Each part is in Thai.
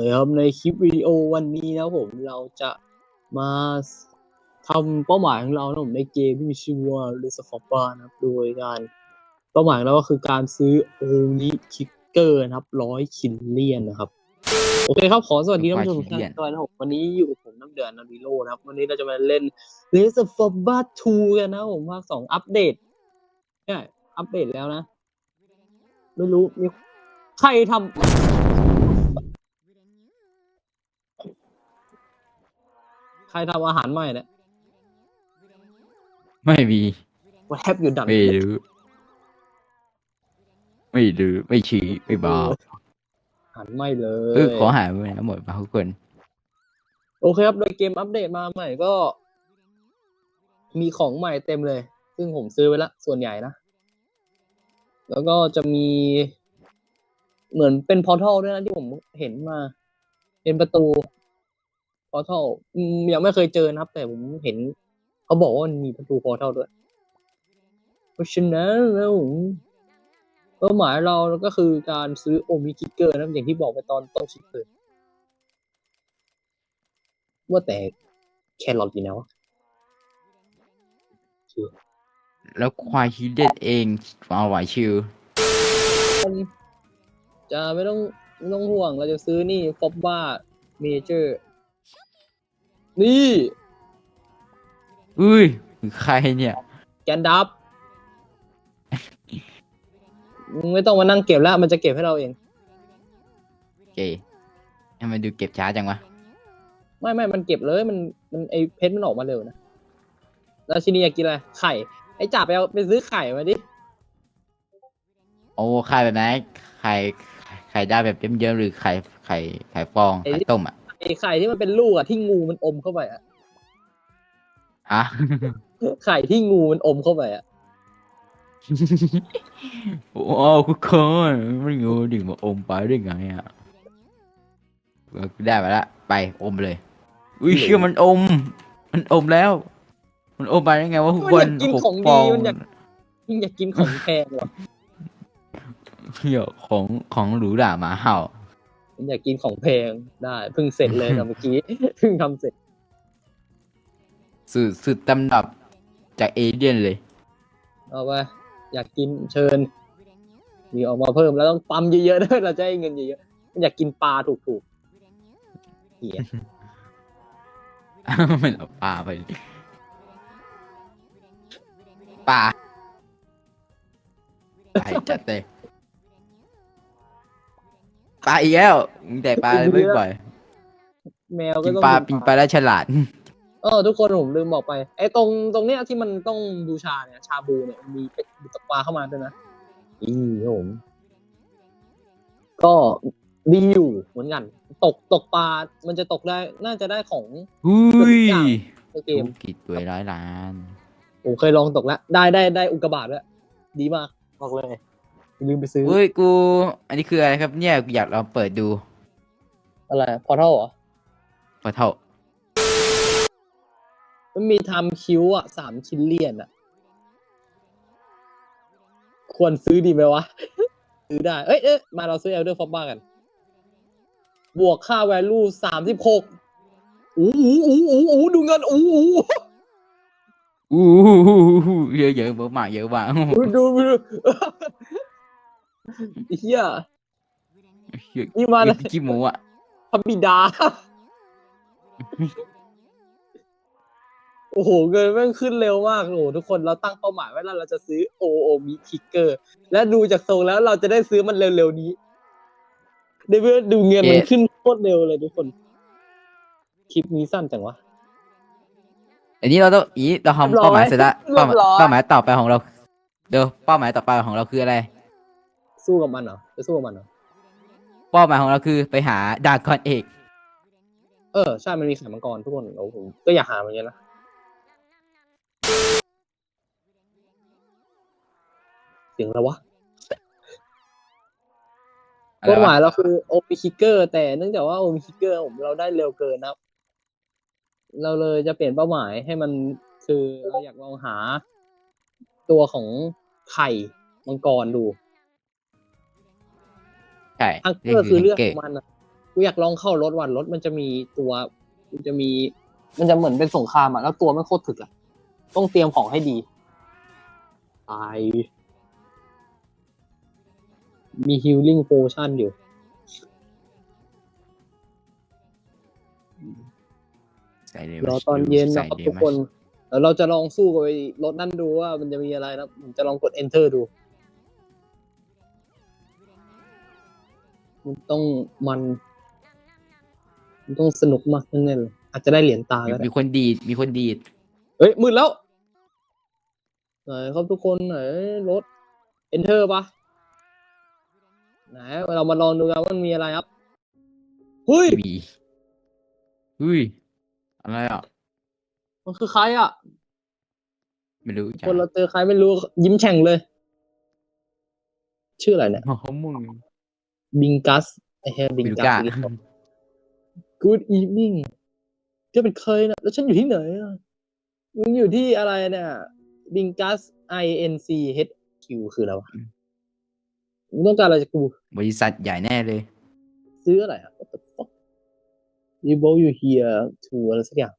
เคครับในคลิปวิดีโอวันนี้นะผมเราจะมาทำเป้าหมายของเรานะผมในเกมที่มีชื่อว่า r e s o f a นะครับโดยการเป้าหมายเราก็คือการซื้อโอนิคิกเกอร์นะครับร้อยคินเลียนนะครับ โอเคครับ ขอสวัสดีท่านผู้ชมทุกท่านด้วยนะครับผมวันนี้อยู่กับผมน้ำเดือนนาริโลนะครับ วันนี้เราจะมาเล่น r e s o f a 2กันนะผมภาคสองอัปเดตเนี่ยอัปเดตแล้วนะ ไม่รู้มีใครทำ ใครทำอาหารใหม่เนี่ยไม่มี What have you done ไม่รู้ ไม่รู้ไม่ชี้ไม่บอกอาหารใหม่เลเออย ขอหายไปนะหมดมาทุกคน โอเคครับ โดยเกมอัปเดตมาใหม่ก็ มีของใหม่เต็มเลย ซึ่งผมซื้อไปละส่วนใหญ่นะ แล้วก็จะมี เหมือนเป็นพอร์ทัลด้วยนะที่ผมเห็นมา เป็นประตู พอร์ทัลยังไม่เคยเจอนะครับ แต่ผมเห็น เขาบอกว่ามันมีประตูพอร์ทัลด้วย เพราะฉะนั้นแล้วผมเป้าหมายเราก็คือการซื้อโอมิคิกเกอร์นะอย่างที่บอกไปตอนต้นคลิปเลยว่าแต่แครอทอยู่ไหนวะแล้วควายคิดเด็ดเองเอาไหวชิวจะไม่ต้องไม่ต้องห่วงเราจะซื้อนี่ฟอบบ้าเมเจอร์ นี่อุ้ยใครเนี่ย แกนดับมึงไม่ต้องมานั่งเก็บแล้ว มันจะเก็บให้เราเองเจทำไมดูเก็บช้าจังวะ ไม่ไม่มันเก็บเลยมันมันไอเพชรมันออกมาเร็วนะแล้วชินีอยากกินอะไรไข่ ไอจ่าไปเอาไปซื้อไข่มาดิโอ้ไข่แบบไหนไข่ไข่ได้แบบเยิ้มๆหรือไข่ไข่ไข่ฟองไอ้ไข่ต้มอะไอไข่ที่มันเป็นลูกอะที่งูมันอมเข้าไปอะอะไข่ที่งูมันอมเข้าไปอะโอ้ทุกคนไม่รู้ดึงมาอมไปได้ไงอะเออได้มาละไปอมเลย อุ้ยเชื่อมันอม มันอมแล้ว มันอมไปได้ไงวะทุกคนมันอยากกินหกของฟดีองมันอยากมันอยากกินของแพงว่ะเหี้ยของของหรูหราหมาเห่า มันอยากกินของแพงได้เพิ่งเสร็จเลยนะเมื่อกี้เพิ่งทำเสร็จสุดสุดตำรับจากเอเดียนเลย เอาไปอยากกินเชิญ มีออกมาเพิ่มแล้วต้องปั๊มเยอะๆด้วยเราจะให้เงินเยอะๆมันอยากกินปลาถูกๆเหี้ยไม่เอาปลาไปปลาไปจัดเลย ปลาอีกแล้วมึงแต่ปลาเลยไม่ปล่อยแมวก็กินต้องปลากิปิงปลาแล้วฉลาด เออทุกคนผมลืมบอกไปไอ้ตรงตรงเนี้ยที่มันต้องบูชาเนี่ยชาบูเนี่ยมันมีเป็ดมีตกปลาเข้ามาด้วยนะอีครับผมก็ดีอยู่เหมือนกัน ตกตกปลา มันจะตกได้น่าจะได้ของหุ้ยในเกธุมรกิจรวยร้อยล้าน ผมเคยลองตกแล้วได้ได้ได้อุกกาบาตแล้วยดีมากบอกเลยอย่า ลืมไปซื้อ เฮ้ยกู อันนี้คืออะไรครับเนี่ยกูอยากลองเปิดดูอะไรพอเท่าเหรอ พอเท่ามันมีทำคิ้วอะสามชิ้นเลียนอะ ควรซื้อดีไหมวะ ซื้อได้ เอ้ยเอ้ยมาเราซื้อเอลเดอร์ฟอบ้ากัน บวกค่า value สามสิบหกอู้หูอู้หูอู้หูดูเงินอู้หูอู้หูเยอะเยอะมากเยอะมากดูดูดู เฮียนี่มาเลยขี้หมูอะพระบิดา โอ้โห เงินแม่งขึ้นเร็วมากโอ้โหทุกคนเราตั้งเป้าหมายไว้แล้วเราจะซื้อโอโอมิคิกเกอร์ และดูจากทรงแล้วเราจะได้ซื้อมันเร็วๆนี้ได้เพื่อดูเงินมันขึ้นโคตรเร็วเลยทุกคน คลิปนี้สั้นจังวะ อันนี้เราต้องอีเราเรียบร้อยทำเป้าหมายเสร็จแล้วเรียบร้อยเป้าหมายต่อไปของเรา เดี๋ยวเป้าหมายต่อไปของเราคืออะไร สู้กับมันเหรอจะสู้กับมันเหรอเป้าหมายของเราคือไปหาดาร์กอนเอก เออใช่มันมีไข่มังกรทุกคนโอ้โหผมก็อยากหามันเยอะนะเสียงอะไรวะอะไรเป้าหมาะยวเราคือโอมิคิกเกอร์ แต่เนื่องจากว่าโอมิคิกเกอร์ผมเราได้เร็วเกินนะครับเราเลยจะเปลี่ยนเป้าหมายให้มันคือเราอยากลองหาตัวของไข่มังกรดู ใช่อังเกอร์คือเรื่องขเก่องมันอะกูอยากลองเข้ารถวันรถมันจะมีตัวมันจะมี มันจะเหมือนเป็นสงครามอะแล้วตัวมันโคตรถึกอะต้องเตรียมของให้ดีตายมีฮิลลิ่งโพชั่นอยู่ใส่เลยรอตอนเย็นนะครับใส่ลยทุกคนแล้วเราจะลองสู้กับไอ้รถนั่นดูว่ามันจะมีอะไรนะผมจะลองกด enter ดู มันต้องมัน มันต้องสนุกมากแน่ๆเลยอาจจะได้เหรียญตามีก็ได้มีคนดีดมีคนดีดเฮ้ยมืดแล้วไหนครับทุกคนไหนรถ enter ปะไหนเรามาลองดูกันว่ามันมีอะไรครับเฮ้ยมีอุ้ยอะไรอะ มันคือใครอะ ไม่รู้จักคนเราเจอใครไม่รู้ยิ้มแฉ่งเลย ชื่ออะไรเนี่ยโอ้โหมึง บิงกัสไอแฮบิงบิลกักาส Good evening เธอเป็นใครนะแล้วฉันอยู่ที่ไหนอะมึงอยู่ที่อะไรเนี่ยบิงกัส I N C H Q คืออะไรวะมึงต้องการอะไรจากกู บริษัทใหญ่แน่เลย ซื้ออะไรอะ What the fuck you both you here to อะไรสักอย่าง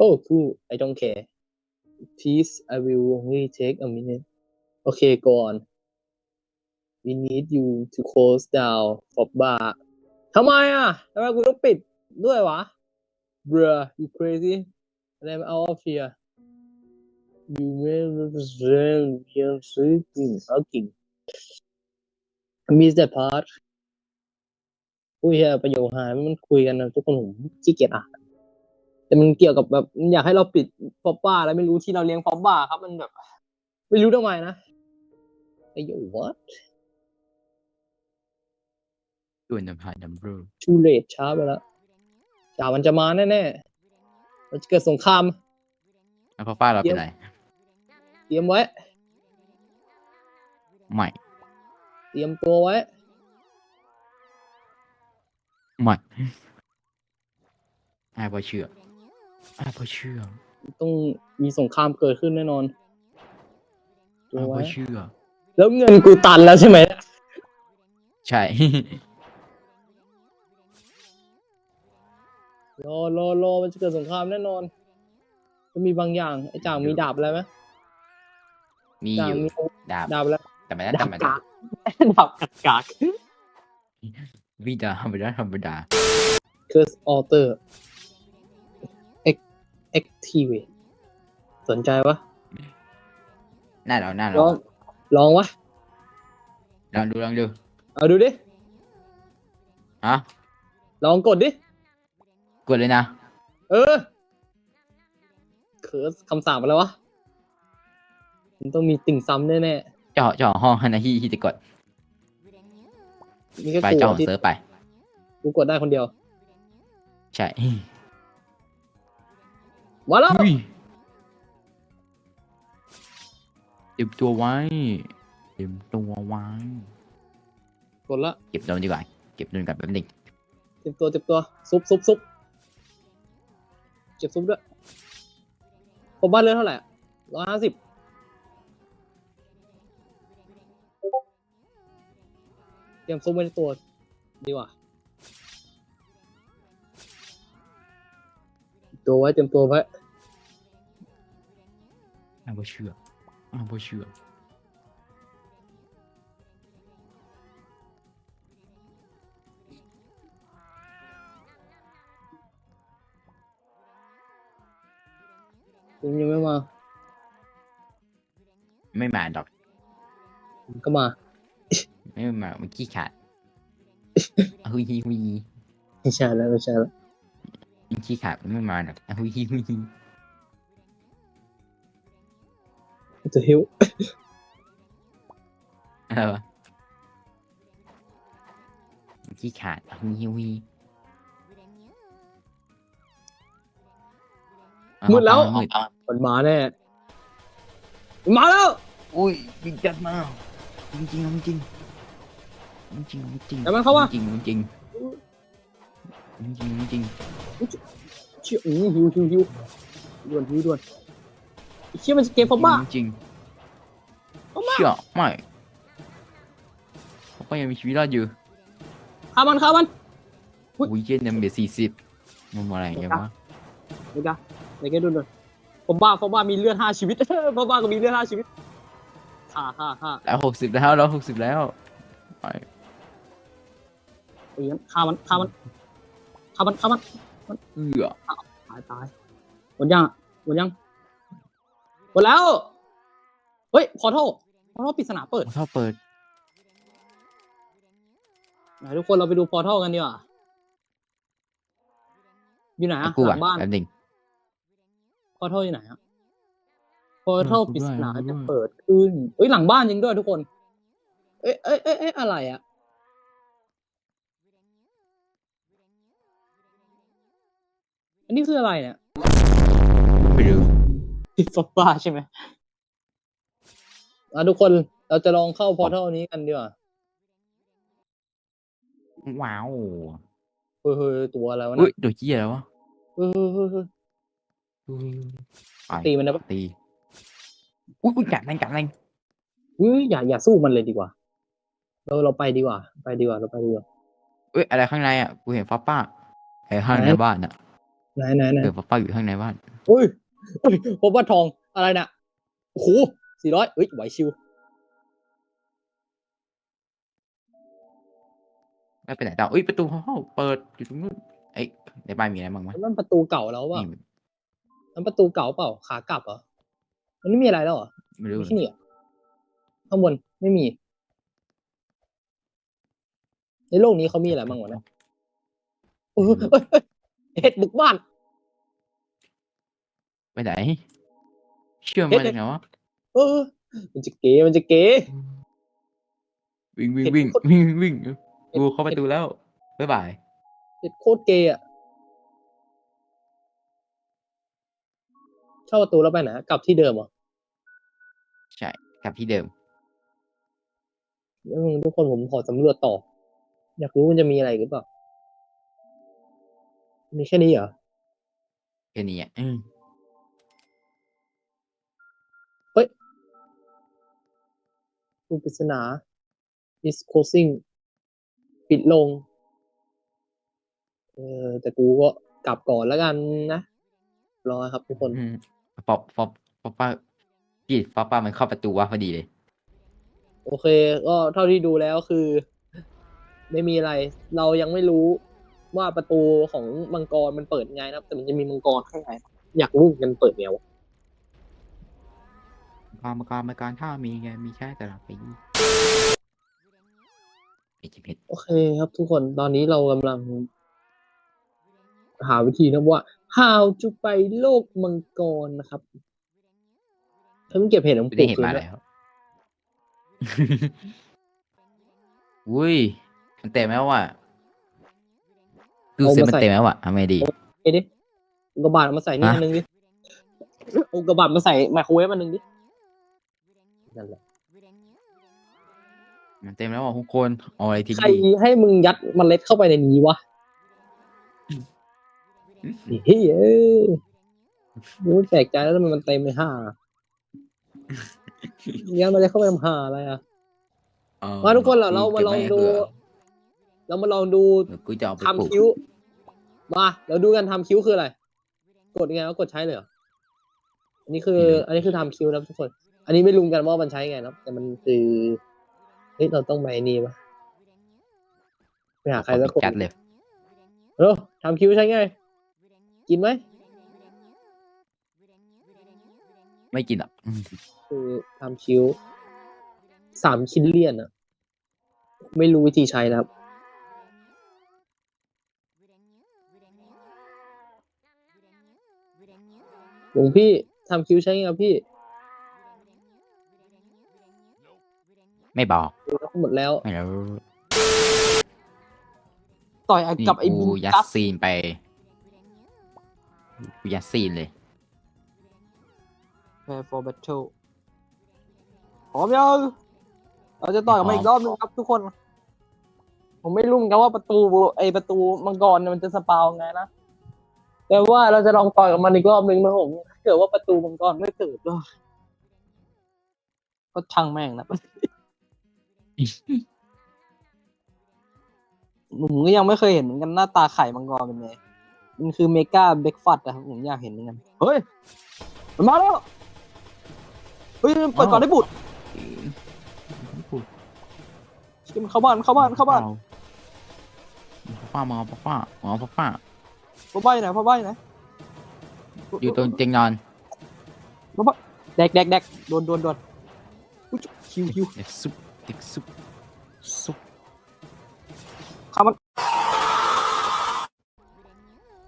Oh cool I don't care please I will only take a minute Okay go on we need you to close down for bar ทำไมอะทำไมกูต้องปิดด้วยวะ Bruh you crazy and I'm out of here you may represent your sleeping hugging I miss that part อุ้ยประโยคหายมันคุยกันนะทุกคนผมขี้เกียจอ่านแต่มันเกี่ยวกับแบบอยากให้เราปิดฟอบบ้าแล้วไม่รู้ที่เราเลี้ยงฟอบบ้าครับมันแบบ ไม่รู้ทำไมนะไอ้โย what ด้วยน้ำพายดัมเบอร์ too late ช้าไปแล้วจ่ามันจะมาแน่ๆมันจะเกิดสงครามแล้วพ่อป้าเราเป็นไรเตรียมไว้ไม่ เตรียมตัวไว้ไม่อ้ายพอเชื่ออ้ายพอเชื่อ ต้องมีสงครามเกิดขึ้นแน่นอนตัวอ้ายพไว้อเชื่อแล้วเงินกูตันแล้วใช่ไหม ใช่ รอรอรอมันจะเกิดสงครามแน่นอน จะมีบางอย่างไอ้จ่างมีดาบอะไรไหมมีจ่างอยู่มีดาบดาบอะไรแต่ไม่ได้ดาธรบรมกาดากดาบกักกากวิดาธรรมดาธรรมดา Curse Alter Ac- Activate สนใจวะหน้าเราหน้าลเราองลองวะลองดูลองดูเอาดูดิฮะลองกดดิ กดเลยนะ เออ Curse คำสาปอะไรวะมันต้องมีติ่งซ้ำแน่เจาะเจาะห้องให้นะฮีฮีจะกดๆมีแค่ไปกูเจ้าที่เซิร์ฟไป กูกดได้คนเดียวใช่มาแล้ว อุ้ยเตรียมตัวไว้เตรียมตัวไว้ กดละเก็บโดนดีกว่า เก็บโดนกันแป๊บหนึงเจ็บตัวเจ็บตัว ซุบซุบซุบ เจ็บซุบด้วย ผมบ้านเรือนเท่าไหร่ร้อยห้าสิบเตรียมซุบไว้ในตัวดีกว่าตัวไว้เตรียมตัวไว้อ้าวบ่เชื่ออ้าวบ่เชื่อ ยังยังไม่มา ไม่มาดอกผมก็มา ไม่มามันขี้ขาดอะหุยฮีหุยฮีไม่ใช่แล้วไม่ใช่แล้วมันขี้ขาดมันไม่มาดอกอะหุยฮีหุยฮีจะหิวอะไรวะมันขี้ขาดอะหุยฮีหุย มืดแล้วมืดมันมาแน่มันมาแล้ว อุ้ยยิงจัดมาจริงจริงจริงจริงจริงแต่มันเข้ามาจริงจริงจริงจริงเชี่ยอู้หิวหิวหิวด่วนหิวด่วนไอ้เชี่ยมันจะเกมฟอบ้าจริงเชื่อไม่เขาก็ยังมีชีวิตรอดอยู่ฆ่ามันฆ่ามันอุ๊ยอุ้ยเย็นเนี่ยเบียสี่สิบมันมาอะไรอย่างเงี้ยวะเดี๋ ยวกันเดี๋ยวกันดูหน่อยผมบ้าผมบ้ามีเลือดห้าชีวิตผมบ้าก็มีเลือดห้าชีวิตฮ่าฮ่าฮ่าแล้วหกสิบแล้วแล้วหกสิบแล้วไปเอ้ยฆ่ามันฆ่ามันฆ่ามันฆ่ามันเอือตายตายหมดยังอะหมดยังหมดแล้ว เฮ้ยพอโทษพอโทษปริศนาเปิดถ้าเปิดไหนทุกคนเราไปดูพอร์ทัลกันดีกว่าอยู่ไหนอะกูหอะลังบ้าน แป๊บหนึง พอร์ทัลอยู่ไหนอะพอร์ทัลเออกูปริศนาด้วยจะเปิดขึ้นเอ้ยหลังบ้านจริงด้วยทุกคน เอ้ยเอ้ยเอ้ยเอ้ยอะไรอะอันนี้คืออะไรเนี่ยไปดูติดฟบ้าใช่ไหมอะทุกคนเราจะลองเข้าพอร์ทัลนี้กันดีกว่าว้าวเฮ้ยเฮ้ยตัวอะไรวะอุ้ยนะโดดเหี้ยแล้ววะเฮ้ย ไปตีมันนะปะตีอุ้ยอุ้ยกัดแรงกัดแรงเฮ้ยอย่าอย่าสู้มันเลยดีกว่า เราเราไปดีกว่า ไปดีกว่าเราไปดีกว่าเอ้ยอะไรข้างในอะกูเห็นฟ้าป้าไอ้ข้างไหนในบ้านอะไหนไหนไหนเออฟ้าป้าอยู่ข้างในบ้านอุ้ยอุ้ยพบว่าทองอะไรน่ะโอ้โหสี่ร้อยเอ้ยไหวชิวไม่ไปไหนต่ออุ้ยประตูห้องเปิดอยู่ตรงนู้นเอ้ยในบ้านมีอะไรบ้างวะนั่นประตูเก่าแล้วเป ล่านี่นั่นประตูเก่าเปล่า ขากลับเหรอ มันไม่มีอะไรแล้วเหรอไม่รู้ไม่เลใช่ยนี่เหรอข้างบนไม่มี ในโลกนี้เขามีอะไรบ้างวะเนี่ยเออเอ้ยเอ้ยเห็ดบุกบ้าน ไปไหน เชื่อเอ๊ะมาจากไหนวะเออ มันจะเก๋มันจะเก๋วิ่งวิ่งเห็นวิ่งคนวิ่งวิ่งเห็นกูเข้าประตูแล้วบ๊ายบายเห็ดโคตรเก๋อะ เข้าประตูแล้วไปไหนกลับที่เดิมเหรอใช่กลับที่เดิมอืมทุกคนผมขอสำรวจต่อ อยากรู้มันจะมีอะไรอีกหรือเปล่ามีแค่นี้เหรอแค่นี้อะอืมรูปปริศนา is closing ปิดลง เออแต่กูก็กลับก่อนแล้วกันนะ รอครับทุกคนอืม ป๊อปป๊อปป๊อปป้าพี่ป๊อปป้ามันเข้าประตูว่าพอดีเลย โอเค ก็เท่าที่ดูแล้วคือ ไม่มีอะไร เรายังไม่รู้ว่าประตูของมังกรมันเปิดไงนะครับ แต่มันจะมีมังกรข้างในอยากรู้เหมือนกันเปิดไงวะกรรมการมาการถ้ามีไงมีแค่แต่ละปีไอ้จิเพชรโอเคครับทุกคนตอนนี้เรากำลัง หาวิธีนะว่า how จะไปโลกมังกรนะครับเพิ่งเก็บเห็ดของไม่ปลูได้กเห็นคืนมาด้วยแล้ว อุ้ย มันเต็มแล้วว่ะดูเซ็ตมันเต็มแล้วว่ะทำไงดี ไอ้ดิอุกกาบาตเอามาใส่นี่ฮะ อันหนึงดิอุกกาบาตมาใส่ไมโครเวฟอันหนึงดินั่นแหละมันเต็มแล้วว่ะทุกคน เอาอะไรทิ้งใครดีให้มึงยัดเมล็ดเข้าไปในนี้วะ เฮ้ยเอ้ยกูแปลกใจแล้วทำไมมันเต็มเลยห้ายัดเมล็ดเข้าไปทำห้าอะไรอะเอมาทุกคนเหรอเรามาลองก็บไว้ดูเผื่อเรามาลองดูเดี๋ยวกูจะเอาไปปลูทำกคิ้ว มาเราดูกันทำคิ้วคืออะไร กดยังไงแล้วกดใช้เลยเหรออันนี้คือ อันนี้คือทำคิ้วนะทุกคน อันนี้ไม่รู้กันว่ามันใช้ไงนะแต่มันคือเฮ้ยเราต้องไปนี่ปะไปหาใครสักคนจัดเลยเออทำคิ้วใช้ไง กินไหมไม่กินหรอกอืมคือทำคิ้วสามคิลเลียนอะไม่รู้วิธีใช้นะครับ หลวงพี่ทำคิ้วใช้ไงครับพี่ไม่บอกหมดแล้วไม่รู้ต่อยนี่กับไอ้กูบินยัดกัสซีนไป กูยัดซีนเลย Prepare for battle พร้อมยังเราจะต่อยกันมาอีกรอบนึงครับทุกคน ผมไม่รู้เหมือนกันว่าประตูไอประตูมังกรเนี่ยมันจะสปาวไงนะ แต่ว่าเราจะลองต่อยกับมันอีกรอบนึงนะผมถ้าเกิดว่าประตูมังกรไม่เกิดก็ก็ช่างแม่งนะผมก็ยังไม่เคยเห็นเหมือนกันหน้าตาไข่มังกรเป็นไง มันคือเมกาเบรกฟัดอะครับผมอยากเห็นเหมือนกันเฮ้ยมันมาแล้วเฮ้ยมันเปิดก่อนได้บุตรเชี่ยมันเข้าบ้านมันเข้าบ้านมันเข้าบ้านป้ามาป้าป้ามาป้าป้าพ่อใบไหนพ่อใบไหนอยู่ตรงเตียงนอนแดกแดกแดกโดนโดนโดนอุ๊ยคิวคิวเด็กซุปเด็กซุปซุป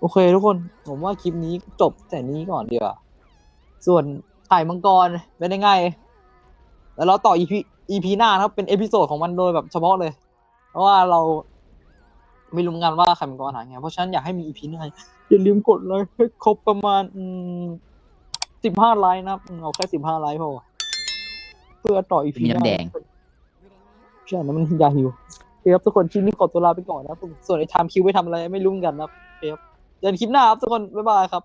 โอเคทุกคนผมว่าคลิปนี้จบแต่นี้ก่อนดีกว่า ส่วนถ่ายมังกรเป็นยังไง แล้วเราต่อ EP EP หน้านะครับ เป็นเอพิโซดของมันโดยแบบเฉพาะเลย เพราะว่าเราไม่รู้เหมือนกันว่าไข่มังกรหาไง เพราะฉะนั้นอยากให้มี EP หน้าอย่าลืมกดไลค์ให้ครบประมาณสิบห้าไลค์นะครับอืมเอาแค่สิบห้าไลค์พอเพื่อต่อ EP มีหน้าน้ำแดงใช่นะมันยาหิวโอเคครับทุกคนคลิปนี้ขอตัวลาไปก่อนนะครับส่วนไอ้ไทม์คิวไปทำอะไรไม่รู้เหมือนกันนะครับโอเคครับ เจอกันคลิปหน้าครับทุกคน บ๊ายบายครับ